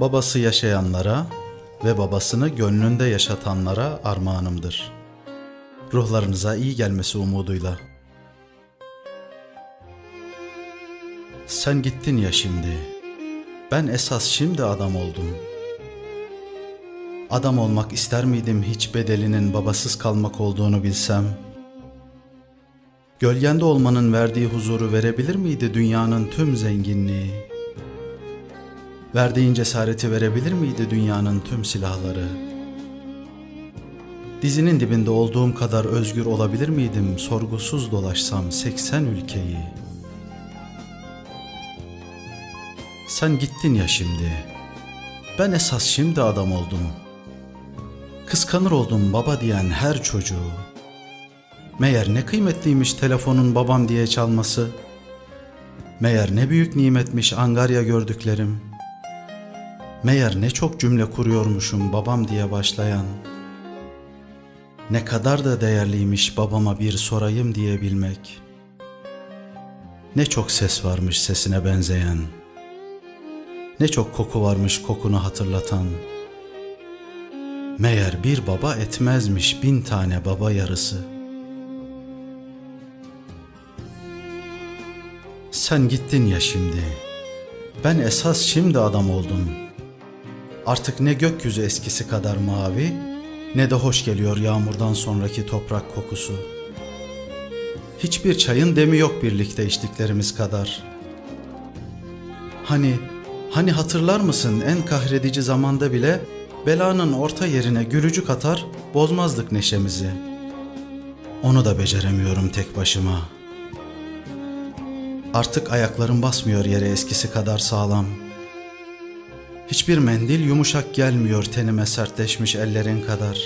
babası yaşayanlara ve babasını gönlünde yaşatanlara armağanımdır. Ruhlarınıza iyi gelmesi umuduyla. Sen gittin ya şimdi. Ben esas şimdi adam oldum. Adam olmak ister miydim hiç bedelinin babasız kalmak olduğunu bilsem? Gölgende olmanın verdiği huzuru verebilir miydi dünyanın tüm zenginliği? Verdiğin cesareti verebilir miydi dünyanın tüm silahları? Dizinin dibinde olduğum kadar özgür olabilir miydim sorgusuz dolaşsam 80 ülkeyi? Sen gittin ya şimdi. Ben esas şimdi adam oldum. Kıskanır oldum baba diyen her çocuğu. Meğer ne kıymetliymiş telefonun babam diye çalması. Meğer ne büyük nimetmiş angarya gördüklerim. Meğer ne çok cümle kuruyormuşum babam diye başlayan. Ne kadar da değerliymiş babama bir sorayım diyebilmek. Ne çok ses varmış sesine benzeyen. Ne çok koku varmış kokunu hatırlatan. Meğer bir baba etmezmiş bin tane baba yarısı. Sen gittin ya şimdi. Ben esas şimdi adam oldum. Artık ne gökyüzü eskisi kadar mavi, ne de hoş geliyor yağmurdan sonraki toprak kokusu. Hiçbir çayın demi yok birlikte içtiklerimiz kadar. Hani, hani hatırlar mısın en kahredici zamanda bile belanın orta yerine gülücük atar, bozmazdık neşemizi. Onu da beceremiyorum tek başıma. Artık ayaklarım basmıyor yere eskisi kadar sağlam. Hiçbir mendil yumuşak gelmiyor tenime sertleşmiş ellerin kadar.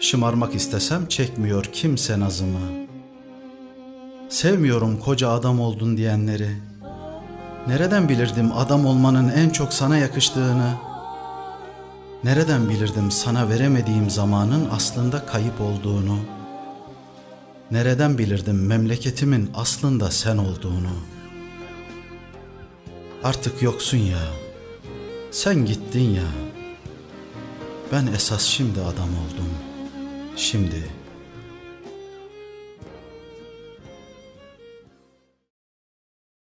Şımarmak istesem çekmiyor kimse nazımı. Sevmiyorum koca adam oldun diyenleri. Nereden bilirdim adam olmanın en çok sana yakıştığını? Nereden bilirdim sana veremediğim zamanın aslında kayıp olduğunu? Nereden bilirdim memleketimin aslında sen olduğunu? Artık yoksun ya. Sen gittin ya. Ben esas şimdi adam oldum. Şimdi